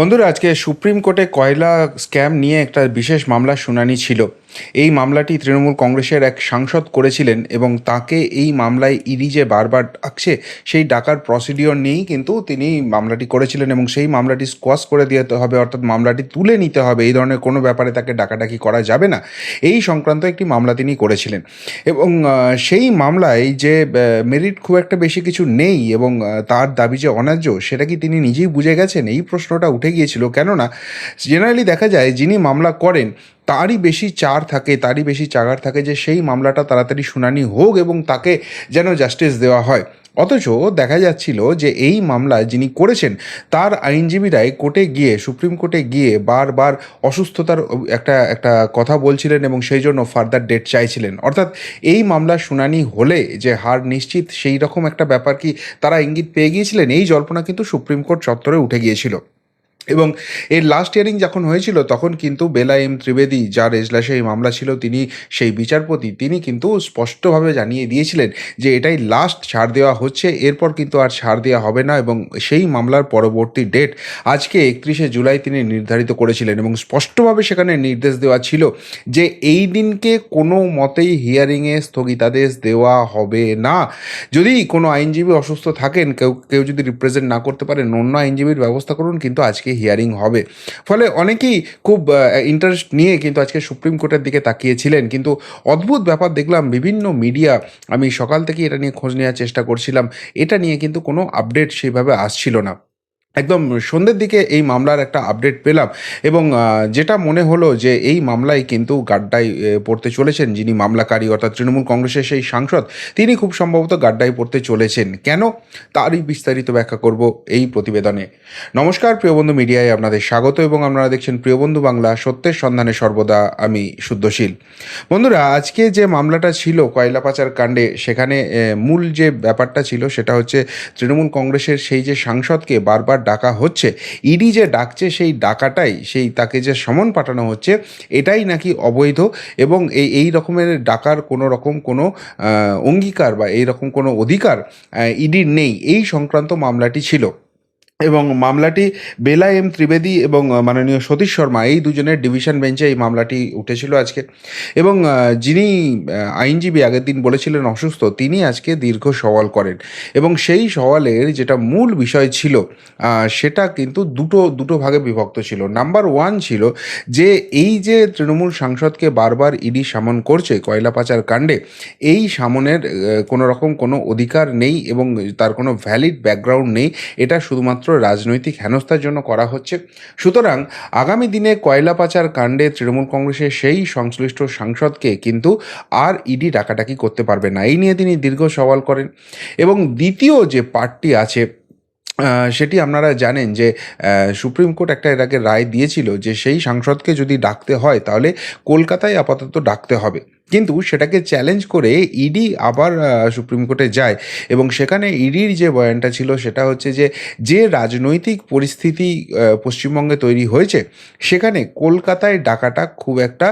বন্ধুরা আজকে সুপ্রিম কোর্টে কয়লা স্ক্যাম নিয়ে একটা বিশেষ মামলার শুনানি ছিল। এই মামলাটি তৃণমূল কংগ্রেসের এক সাংসদ করেছিলেন এবং তাকে এই মামলায় ইডি যে বারবার ডাকছে, সেই ডাকার প্রসিডিওর নিয়েই কিন্তু তিনি মামলাটি করেছিলেন এবং সেই মামলাটি স্কোয়াশ করে দিতে হবে, অর্থাৎ মামলাটি তুলে নিতে হবে। এই ধরনের কোনো ব্যাপারে তাকে ডাকাডাকি করা যাবে না। এই সংক্রান্ত একটি মামলা তিনি করেছিলেন। এবং সেই মামলায় যে মেরিট খুব একটা বেশি কিছু নেই এবং তার দাবি যে অন্যায্য, সেটা কি তিনি নিজেই বুঝে গেছেন? এই প্রশ্নটা উঠে গিয়েছিল। কেননা জেনারেলি দেখা যায় যিনি মামলা করেন তারই বেশি চার থাকে, তারই বেশি চাগার থাকে যে সেই মামলাটা তাড়াতাড়ি শুনানি হোক এবং তাকে যেন জাস্টিস দেওয়া হয়। অথচ দেখা যাচ্ছিল যে এই মামলায় যিনি করেছেন, তার আইনজীবীরাই কোর্টে গিয়ে, সুপ্রিম কোর্টে গিয়ে বারবার অসুস্থতার একটা একটা কথা বলছিলেন এবং সেই জন্য ফার্দার ডেট চাইছিলেন। অর্থাৎ এই মামলা শুনানি হলে যে হার নিশ্চিত, সেই রকম একটা ব্যাপার কি তারা ইঙ্গিত পেয়ে গিয়েছিলেন? এই জল্পনা কিন্তু সুপ্রিম কোর্ট চত্বরে উঠে গিয়েছিল। এবং এর লাস্ট হিয়ারিং যখন হয়েছিল, তখন কিন্তু বেলা এম ত্রিবেদী যার এজলাসে এই মামলা ছিল, তিনি সেই বিচারপতি, তিনি কিন্তু স্পষ্টভাবে জানিয়ে দিয়েছিলেন যে এটাই লাস্ট ছাড় দেওয়া হচ্ছে, এরপর কিন্তু আর ছাড় দেওয়া হবে না এবং সেই মামলার পরবর্তী ডেট আজকে একত্রিশে জুলাই তিনি নির্ধারিত করেছিলেন এবং স্পষ্টভাবে সেখানে নির্দেশ দেওয়া ছিল যে এই দিনকে কোনো মতেই হিয়ারিংয়ে স্থগিতাদেশ দেওয়া হবে না। যদি কোনো আইনজীবী অসুস্থ থাকেন, কেউ কেউ যদি রিপ্রেজেন্ট না করতে পারেন, অন্য আইনজীবীর ব্যবস্থা করুন, কিন্তু আজকে হিয়ারিং হবে। ফলে অনেকেই খুব ইন্টারেস্ট নিয়ে কিন্তু আজকে সুপ্রিম কোর্টের দিকে তাকিয়েছিলেন। কিন্তু অদ্ভুত ব্যাপার দেখলাম, বিভিন্ন মিডিয়া আমি সকাল থেকে এটা নিয়ে খোঁজ নেওয়ার চেষ্টা করছিলাম। এটা নিয়ে কিন্তু কোনো আপডেট সেভাবে আসছিল না। একদম সন্ধ্যের দিকে এই মামলার একটা আপডেট পেলাম এবং যেটা মনে হলো যে এই মামলায় কিন্তু গাড্ডায় পড়তে চলেছেন যিনি মামলাকারী অর্থাৎ তৃণমূল কংগ্রেসের সেই সাংসদ, তিনি খুব সম্ভবত গাড্ডায় পড়তে চলেছেন। কেন? তারই বিস্তারিত ব্যাখ্যা করব এই প্রতিবেদনে। নমস্কার প্রিয়বন্ধু মিডিয়ায় আপনাদের স্বাগত এবং আপনারা দেখছেন প্রিয়বন্ধু বাংলা, সত্যের সন্ধানে সর্বদা আমি শুদ্ধশীল। বন্ধুরা, আজকে যে মামলাটা ছিল কয়লা পাচার কাণ্ডে, সেখানে মূল যে ব্যাপারটা ছিল সেটা হচ্ছে তৃণমূল কংগ্রেসের সেই যে সাংসদকে বারবার ডাকা হচ্ছে, ইডি যে ডাকছে সেই ডাকাটাই, সেই তাকে যে সমন পাঠানো হচ্ছে, এটাই নাকি অবৈধ এবং এই এই রকমের ডাকার কোনো রকম কোনো অঙ্গীকার বা এই রকম কোনো অধিকার ইডির নেই। এই সংক্রান্ত মামলাটি ছিল। এবং মামলাটি বেলা এম ত্রিবেদী এবং মাননীয় সতীশ শর্মা, এই দুজনের ডিভিশন বেঞ্চে এই মামলাটি উঠেছিল আজকে। এবং যিনি আইনজীবী আগের দিন বলেছিলেন অসুস্থ, তিনি আজকে দীর্ঘ সওয়াল করেন। এবং সেই সওয়ালের যেটা মূল বিষয় ছিল সেটা কিন্তু দুটো দুটো ভাগে বিভক্ত ছিল। নাম্বার ওয়ান ছিল যে, এই যে তৃণমূল সাংসদকে বারবার ইডি সামন করছে কয়লা পাচার কাণ্ডে, এই সামনের কোনো রকম কোনো অধিকার নেই এবং তার কোনো ভ্যালিড ব্যাকগ্রাউন্ড নেই। এটা শুধুমাত্র রাজনৈতিক হেনস্থার জন্য করা হচ্ছে। সুতরাং আগামী দিনে কয়লা পাচার কাণ্ডে তৃণমূল কংগ্রেসের সেই সংশ্লিষ্ট সাংসদকে কিন্তু আর ইডি ডাকাডাকি করতে পারবে না। এই নিয়ে তিনি দীর্ঘ সওয়াল করেন। এবং দ্বিতীয় যে পার্টটি আছে সেটি আপনারা জানেন যে সুপ্রিম কোর্ট একটা এর আগে রায় দিয়েছিল যে সেই সাংসদকে যদি ডাকতে হয়, তাহলে কলকাতায় আপাতত ডাকতে হবে। কিন্তু সেটাকে চ্যালেঞ্জ করে ইডি আবার সুপ্রিম কোর্টে যায় এবং সেখানে ইডির যে বয়ানটা ছিল সেটা হচ্ছে যে যে রাজনৈতিক পরিস্থিতি পশ্চিমবঙ্গে তৈরি হয়েছে, সেখানে কলকাতায় ডাকাটা খুব একটা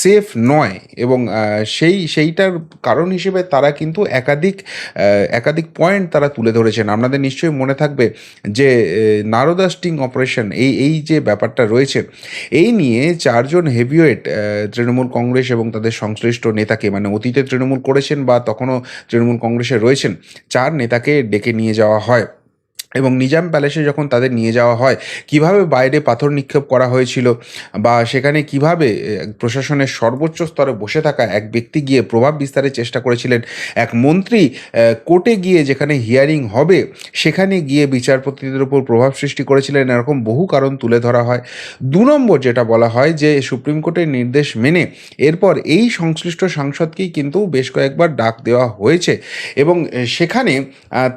সেফ নয় এবং সেই, সেইটার কারণ হিসেবে তারা কিন্তু একাধিক একাধিক পয়েন্ট তারা তুলে ধরেছেন। আপনাদের নিশ্চয়ই মনে থাকবে যে নারদা স্টিং অপারেশন এই এই যে ব্যাপারটা রয়েছে, এই নিয়ে চারজন হেভিওয়েট তৃণমূল কংগ্রেস এবং তাদের সংশ্লিষ্ট নেতাকে মানে অতীতে তৃণমূল করেছেন বা তখনও তৃণমূল কংগ্রেসে রয়েছেন, চার নেতাকে ডেকে নিয়ে যাওয়া হয়। এবং নিজাম প্যালেসে যখন তাদের নিয়ে যাওয়া হয়, কীভাবে বাইরে পাথর নিক্ষেপ করা হয়েছিল বা সেখানে কীভাবে প্রশাসনের সর্বোচ্চ স্তরে বসে থাকা এক ব্যক্তি গিয়ে প্রভাব বিস্তারের চেষ্টা করেছিলেন, এক মন্ত্রী কোর্টে গিয়ে যেখানে হিয়ারিং হবে, সেখানে গিয়ে বিচারপতিদের উপর প্রভাব সৃষ্টি করেছিলেন, এরকম বহু কারণ তুলে ধরা হয়। দু নম্বর যেটা বলা হয় যে, সুপ্রিম কোর্টের নির্দেশ মেনে এরপর এই সংশ্লিষ্ট সাংসদকেই কিন্তু বেশ কয়েকবার ডাক দেওয়া হয়েছে এবং সেখানে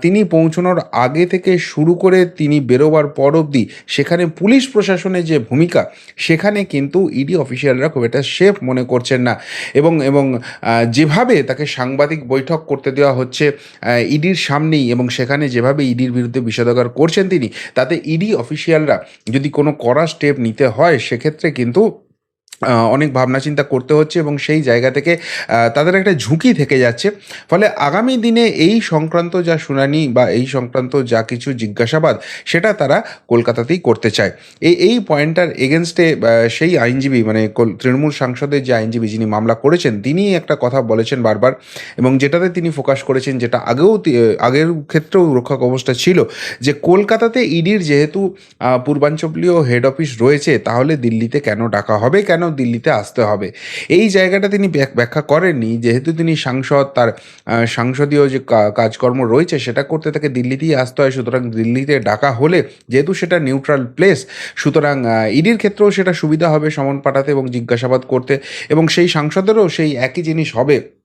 তিনি পৌঁছানোর আগে থেকে শুরু করে তিনি বেরোবার পর অবধি সেখানে পুলিশ প্রশাসনের যে ভূমিকা, সেখানে কিন্তু ইডি অফিসিয়ালরা খুব একটা সেফ মনে করছেন না। এবং এবং যেভাবে তাকে সাংবাদিক বৈঠক করতে দেওয়া হচ্ছে ইডির সামনেই এবং সেখানে যেভাবে ইডির বিরুদ্ধে বিষোদগার করছেন তিনি, তাতে ইডি অফিসিয়ালরা যদি কোনো কড়া স্টেপ নিতে হয়, সেক্ষেত্রে কিন্তু অনেক ভাবনা চিন্তা করতে হচ্ছে এবং সেই জায়গা থেকে তাদের একটা ঝুঁকি থেকে যাচ্ছে। ফলে আগামী দিনে এই সংক্রান্ত যা শুনানি বা এই সংক্রান্ত যা কিছু জিজ্ঞাসাবাদ, সেটা তারা কলকাতাতেই করতে চায়। এই এই পয়েন্টটার এগেনস্টে সেই আইনজীবী মানে তৃণমূল সাংসদের যে আইনজীবী যিনি মামলা করেছেন তিনি একটা কথা বলেছেন বারবার এবং যেটাতে তিনি ফোকাস করেছেন, যেটা আগেও আগের ক্ষেত্রেও রক্ষা কবচটা ছিল যে কলকাতাতে ইডির যেহেতু পূর্বাঞ্চলীয় হেড অফিস রয়েছে, তাহলে দিল্লিতে কেন ডাকা হবে, কেন দিল্লিতে আসতে হবে। এই জায়গাটা তিনি ব্যাখ্যা করেননি, যেহেতু তিনি সাংসদ, তার সাংসদীয় যে কাজকর্ম রয়েছে সেটা করতে তাকে দিল্লিতেই আসতে হয়, সুতরাং দিল্লিতে ডাকা হলে যেহেতু সেটা নিউট্রাল প্লেস সুতরাং ইডির ক্ষেত্রেও সেটা সুবিধা হবে সমন পাঠাতে এবং জিজ্ঞাসাবাদ করতে এবং সেই সাংসদেরও সেই একই জিনিস হবে।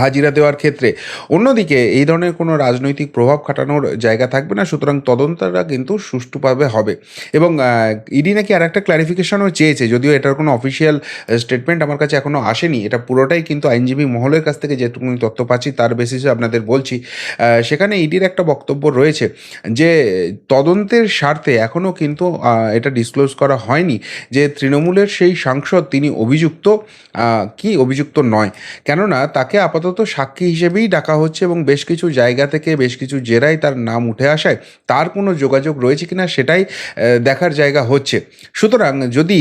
হাজিরা দেওয়ার ক্ষেত্রে। অন্যদিকে, এই ধরনের কোনো রাজনৈতিক প্রভাব খাটানোর জায়গা থাকবে না, সুতরাং তদন্তটা কিন্তু সুষ্ঠুভাবে হবে। এবং ইডি নাকি আর একটা ক্লারিফিকেশনও চেয়েছে, যদিও এটার কোনো অফিসিয়াল স্টেটমেন্ট আমার কাছে এখনও আসেনি। এটা পুরোটাই কিন্তু আইনজীবী মহলের কাছ থেকে যেটুকু তথ্য পাচ্ছি, তার বেসিসে আপনাদের বলছি। সেখানে ইডির একটা বক্তব্য রয়েছে যে, তদন্তের স্বার্থে এখনও কিন্তু এটা ডিসক্লোজ করা হয়নি যে, তৃণমূলের সেই সাংসদ তিনি অভিযুক্ত কি অভিযুক্ত নয়। কেননা, তাকে আপাতত সাক্ষী হিসেবেই ডাকা হচ্ছে এবং বেশ কিছু জায়গা থেকে বেশ কিছু জেরায় তার নাম উঠে আসায় তার কোনো যোগাযোগ রয়েছে কিনা সেটাই দেখার জায়গা হচ্ছে। সুতরাং যদি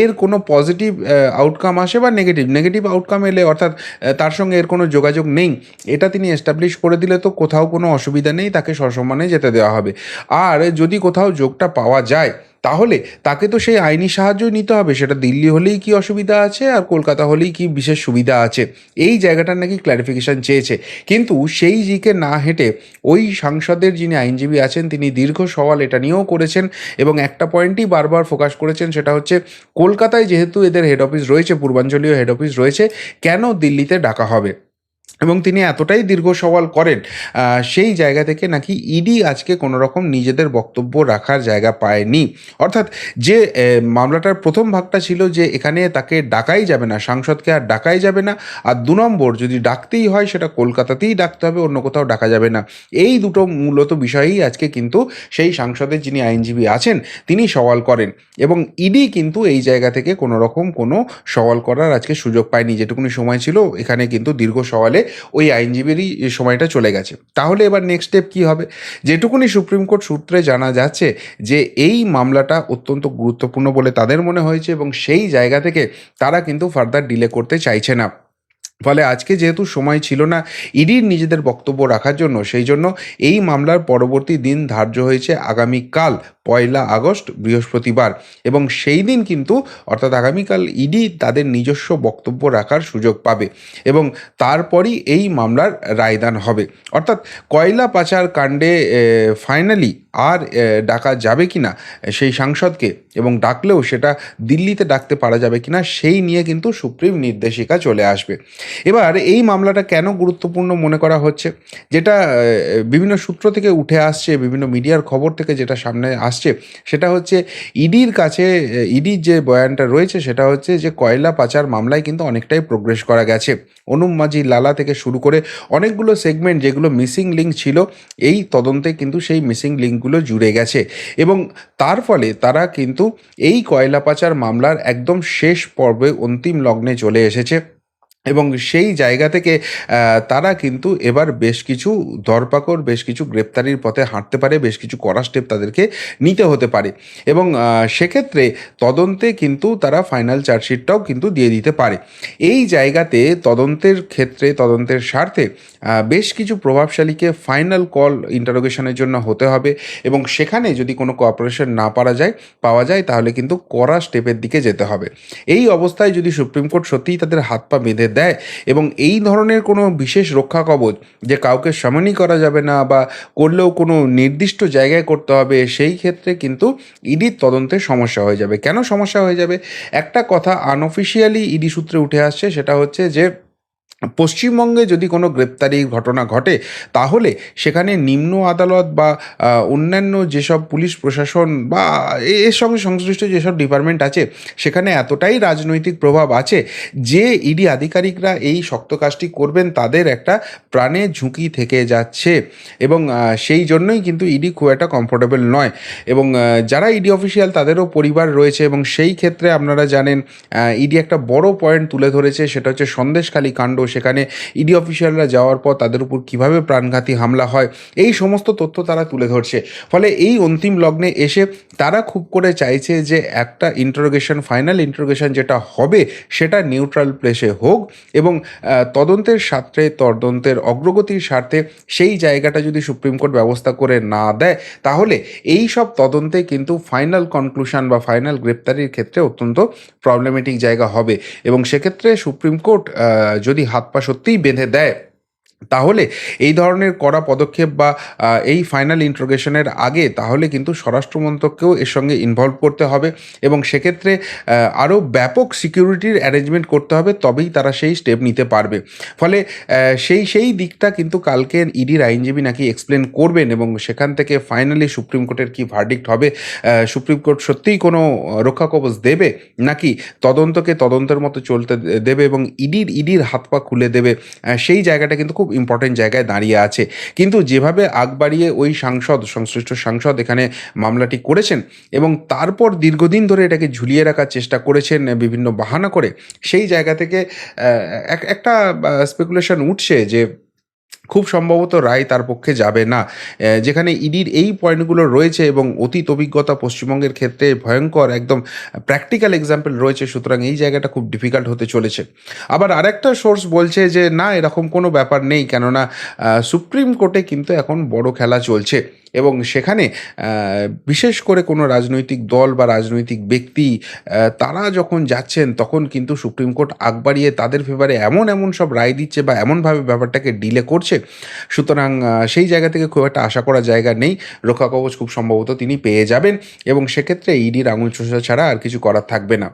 এর কোনো পজিটিভ আউটকাম আসে বা নেগেটিভ নেগেটিভ আউটকাম এলে অর্থাৎ তার সঙ্গে এর কোনো যোগাযোগ নেই, এটা তিনি এস্টাবলিশ করে দিলে তো কোথাও কোনো অসুবিধা নেই, তাকে সসম্মানে যেতে দেওয়া হবে। আর যদি কোথাও যোগটা পাওয়া যায় তাহলে তাকে তো সেই আইনি সাহায্যই নিতে হবে। সেটা দিল্লি হলেই কি অসুবিধা আছে আর কলকাতা হলেই কি বিশেষ সুবিধা আছে? এই জায়গাটার নাকি ক্ল্যারিফিকেশন চেয়েছে। কিন্তু সেই দিকে না হেঁটে ওই সাংসদের যিনি আইনজীবী আছেন, তিনি দীর্ঘ সওয়াল এটা নিয়েও করেছেন এবং একটা পয়েন্টই বারবার ফোকাস করেছেন, সেটা হচ্ছে কলকাতায় যেহেতু এদের হেড অফিস রয়েছে, পূর্বাঞ্চলীয় হেড অফিস রয়েছে, কেন দিল্লিতে ডাকা হবে? এবং তিনি এতটাই দীর্ঘ সওয়াল করেন সেই জায়গা থেকে নাকি ইডি আজকে কোনো রকম নিজেদের বক্তব্য রাখার জায়গা পায়নি। অর্থাৎ যে মামলাটার প্রথম ভাগটা ছিল যে, এখানে তাকে ডাকাই যাবে না, সাংসদকে আর ডাকাই যাবে না, আর দু নম্বর যদি ডাকতেই হয়, সেটা কলকাতাতেই ডাকতে হবে, অন্য কোথাও ডাকা যাবে না। এই দুটো মূলত বিষয়েই আজকে কিন্তু সেই সাংসদের যিনি আইনজীবী আছেন, তিনি সওয়াল করেন। এবং ইডি কিন্তু এই জায়গা থেকে কোনো রকম কোনো সওয়াল করার আজকে সুযোগ পায়নি। যেটুকুনি সময় ছিল, এখানে কিন্তু দীর্ঘ সওয়ালে ওই আইনজীবীরই সময়টা চলে গেছে। তাহলে এবার নেক্সট স্টেপ কী হবে? যেটুকুনি সুপ্রিম কোর্ট সূত্রে জানা যাচ্ছে যে এই মামলাটা অত্যন্ত গুরুত্বপূর্ণ বলে তাদের মনে হয়েছে এবং সেই জায়গা থেকে তারা কিন্তু ফার্দার ডিলে করতে চাইছে না। ফলে আজকে যেহেতু সময় ছিল না ইডির নিজেদের বক্তব্য রাখার জন্য, সেই জন্য এই মামলার পরবর্তী দিন ধার্য হয়েছে আগামীকাল, পয়লা আগস্ট, বৃহস্পতিবার। এবং সেই দিন কিন্তু, অর্থাৎ আগামীকাল ইডি তাদের নিজস্ব বক্তব্য রাখার সুযোগ পাবে এবং তারপরই এই মামলার রায়দান হবে। অর্থাৎ কয়লা পাচার কাণ্ডে ফাইনালি আর ডাকা যাবে কি না সেই সাংসদকে, এবং ডাকলেও সেটা দিল্লিতে ডাকতে পারা যাবে কি না সেই নিয়ে কিন্তু সুপ্রিম নির্দেশিকা চলে আসবে। এবার এই মামলাটা কেন গুরুত্বপূর্ণ মনে করা হচ্ছে? যেটা বিভিন্ন সূত্র থেকে উঠে আসছে, বিভিন্ন মিডিয়ার খবর থেকে যেটা সামনে আসছে, সেটা হচ্ছে ইডির কাছে ইডির যে বয়ানটা রয়েছে, সেটা হচ্ছে যে কয়লা পাচার মামলায় কিন্তু অনেকটাই প্রোগ্রেস করা গেছে। অনুম মাঝি লালা থেকে শুরু করে অনেকগুলো সেগমেন্ট যেগুলো মিসিং লিঙ্ক ছিল, এই তদন্তে কিন্তু সেই মিসিং লিঙ্কগুলো জুড়ে গেছে। এবং তার ফলে তারা কিন্তু এই কয়লা পাচার মামলার একদম শেষ পর্বে অন্তিম লগ্নে চলে এসেছে। এবং সেই জায়গা থেকে তারা কিন্তু এবার বেশ কিছু ধরপাকড় বেশ কিছু গ্রেপ্তারির পথে হাঁটতে পারে, বেশ কিছু কড়া স্টেপ তাদেরকে নিতে হতে পারে। এবং সেক্ষেত্রে তদন্তে কিন্তু তারা ফাইনাল চার্জশিটটাও কিন্তু দিয়ে দিতে পারে। এই জায়গাতে তদন্তের ক্ষেত্রে, তদন্তের স্বার্থে বেশ কিছু প্রভাবশালীকে ফাইনাল কল ইন্টারোগেশনের জন্য হতে হবে এবং সেখানে যদি কোনো কোঅপারেশন না পারা যায়, পাওয়া যায়, তাহলে কিন্তু কড়া স্টেপের দিকে যেতে হবে। এই অবস্থায় যদি সুপ্রিম কোর্ট সত্যিই তাদের হাত পা বেঁধে দেয় এবং এই ধরনের কোনো বিশেষ রক্ষা কবচ যে কাউকে সামনই করা যাবে না বা করলেও কোনো নির্দিষ্ট জায়গায় করতে হবে, সেই ক্ষেত্রে কিন্তু ইডির তদন্তে সমস্যা হয়ে যাবে। কেন সমস্যা হয়ে যাবে? একটা কথা আনঅফিসিয়ালি ইডি সূত্রে উঠে আসছে, সেটা হচ্ছে যে পশ্চিমবঙ্গে যদি কোনো গ্রেপ্তারির ঘটনা ঘটে, তাহলে সেখানে নিম্ন আদালত বা অন্যান্য যেসব পুলিশ প্রশাসন বা এর সঙ্গে সংশ্লিষ্ট যেসব ডিপার্টমেন্ট আছে, সেখানে এতটাই রাজনৈতিক প্রভাব আছে যে ইডি আধিকারিকরা এই শক্ত কাজটি করবেন, তাদের একটা প্রাণের ঝুঁকি থেকে যাচ্ছে। এবং সেই জন্যই কিন্তু ইডি খুব একটা কমফোর্টেবল নয়। এবং যারা ইডি অফিসিয়াল তাদেরও পরিবার রয়েছে এবং সেই ক্ষেত্রে আপনারা জানেন ইডি একটা বড় পয়েন্ট তুলে ধরেছে, সেটা হচ্ছে সন্দেশখালী কাণ্ড। সেখানে ইডি অফিসিয়ালরা যাওয়ার পর তাদের উপর কীভাবে প্রাণঘাতী হামলা হয়, এই সমস্ত তথ্য তারা তুলে ধরছে। ফলে এই অন্তিম লগ্নে এসে তারা খুব করে চাইছে যে একটা ইন্টারোগেশন ফাইনাল ইন্টারোগেশন যেটা হবে সেটা নিউট্রাল প্লেসে হোক এবং তদন্তের স্বার্থে, তদন্তের অগ্রগতির স্বার্থে সেই জায়গাটা যদি সুপ্রিম কোর্ট ব্যবস্থা করে না দেয়, তাহলে এই সব তদন্তে কিন্তু ফাইনাল কনক্লুশন বা ফাইনাল গ্রেপ্তারির ক্ষেত্রে অত্যন্ত প্রবলেমেটিক জায়গা হবে। এবং সেক্ষেত্রে সুপ্রিম কোর্ট যদি হাত পা সত্যিই বেঁধে দেয়। তাহলে এই ধরনের কড়া পদক্ষেপ বা এই ফাইনাল ইন্ট্রোগেশনের আগে তাহলে কিন্তু স্বরাষ্ট্রমন্ত্রককেও এর সঙ্গে ইনভলভ করতে হবে এবং সেক্ষেত্রে আরও ব্যাপক সিকিউরিটির অ্যারেঞ্জমেন্ট করতে হবে, তবেই তারা সেই স্টেপ নিতে পারবে। ফলে সেই সেই দিকটা কিন্তু কালকে ইডির আইনজীবী নাকি এক্সপ্লেন করবেন এবং সেখান থেকে ফাইনালি সুপ্রিম কোর্টের কি ভার্ডিক্ট হবে সুপ্রিম কোর্ট সত্যিই কোনো রক্ষা কবচ দেবে নাকি তদন্তকে তদন্তের মতো চলতে দেবে এবং ইডির ইডির হাত পা খুলে দেবে সেই জায়গাটা কিন্তু খুব ইম্পর্টেন্ট জায়গায় দাঁড়িয়ে আছে। কিন্তু যেভাবে আগ বাড়িয়ে ওই সাংসদ, সংশ্লিষ্ট সাংসদ এখানে মামলাটি করেছেন এবং তারপর দীর্ঘদিন ধরে এটাকে ঝুলিয়ে রাখার চেষ্টা করেছেন বিভিন্ন বাহানা করে, সেই জায়গা থেকে এক- একটা স্পেকুলেশন উঠছে যে খুব সম্ভবত রায় তার পক্ষে যাবে না। যেখানে ইডির এই পয়েন্টগুলো রয়েছে এবং অতীত অভিজ্ঞতা পশ্চিমবঙ্গের ক্ষেত্রে ভয়ঙ্কর একদম প্র্যাকটিক্যাল এক্সাম্পল রয়েছে, সুতরাং এই জায়গাটা খুব ডিফিকাল্ট হতে চলেছে। আবার আরেকটা সোর্স বলছে যে, না, এরকম কোনো ব্যাপার নেই, কেননা সুপ্রিম কোর্টে কিন্তু এখন বড় খেলা চলছে এবং সেখানে বিশেষ করে কোনো রাজনৈতিক দল বা রাজনৈতিক ব্যক্তি তারা যখন যাচ্ছেন, তখন কিন্তু সুপ্রিম কোর্ট আগ বাড়িয়ে তাদের ফেভারে এমন এমন সব রায় দিচ্ছে বা এমনভাবে ব্যাপারটাকে ডিলে করছে সুতরাং সেই জায়গা থেকে খুব একটা আশা করা জায়গা নেই। রক্ষা কবচ খুব সম্ভবত তিনি পেয়ে যাবেন এবং সেক্ষেত্রে ইডির আঙুল চোষা ছাড়া আর কিছু করার থাকবে না।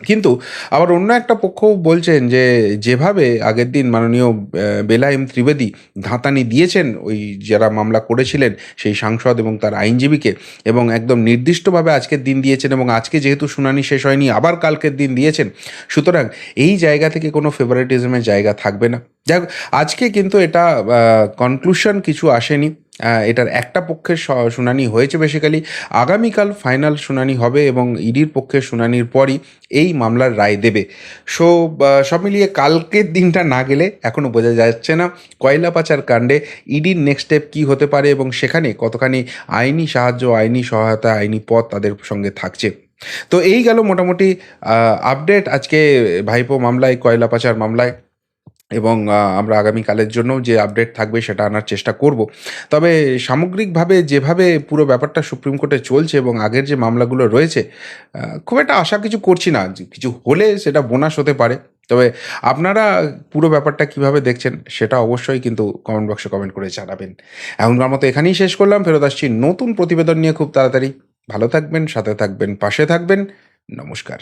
কিন্তু আবার অন্য একটা পক্ষ বলছেন যে যেভাবে আগের দিন মাননীয় আহ, বেলা এম ত্রিবেদী ধাঁতানি দিয়েছেন ওই যারা মামলা করেছিলেন সেই সাংসদ এবং তার আইনজীবীকে এবং একদম নির্দিষ্টভাবে আজকের দিন দিয়েছেন এবং আজকে যেহেতু শুনানি শেষ হয়নি আবার কালকের দিন দিয়েছেন। সুতরাং এই জায়গা থেকে কোনো ফেভারিটিজমের জায়গা থাকবে না। যাক আজকে কিন্তু এটা কনক্লুশন কিছু আসেনি। এটার একটা পক্ষের শুনানি হয়েছে বেসিক্যালি আগামীকাল ফাইনাল শুনানি হবে এবং ইডির পক্ষের শুনানির পরই এই মামলার রায় দেবে। সো সব মিলিয়ে কালকের দিনটা না গেলে এখনও বোঝা যাচ্ছে না কয়লা পাচার কাণ্ডে ইডির নেক্সট স্টেপ কী হতে পারে এবং সেখানে কতখানি আইনি সাহায্য, আইনি সহায়তা, আইনি পথ তাদের সঙ্গে থাকছে। তো এই গেল মোটামুটি আপডেট আজকে ভাইপো মামলায়, কয়লা পাচার মামলায়। এবং আমরা আগামীকালের জন্য যে আপডেট থাকবে সেটা আনার চেষ্টা করব। তবে সামগ্রিকভাবে যেভাবে পুরো ব্যাপারটা সুপ্রিম কোর্টে চলছে এবং আগের যে মামলাগুলো রয়েছে খুব একটা আশা কিছু করছি না। কিছু হলে সেটা বোনাস হতে পারে। তবে আপনারা পুরো ব্যাপারটা কীভাবে দেখছেন সেটা অবশ্যই কিন্তু কমেন্ট বক্সে কমেন্ট করে জানাবেন। এখনকার মতো এখানেই শেষ করলাম। ফেরত আসছি নতুন প্রতিবেদন নিয়ে খুব তাড়াতাড়ি। ভালো থাকবেন, সাথে থাকবেন, পাশে থাকবেন। নমস্কার।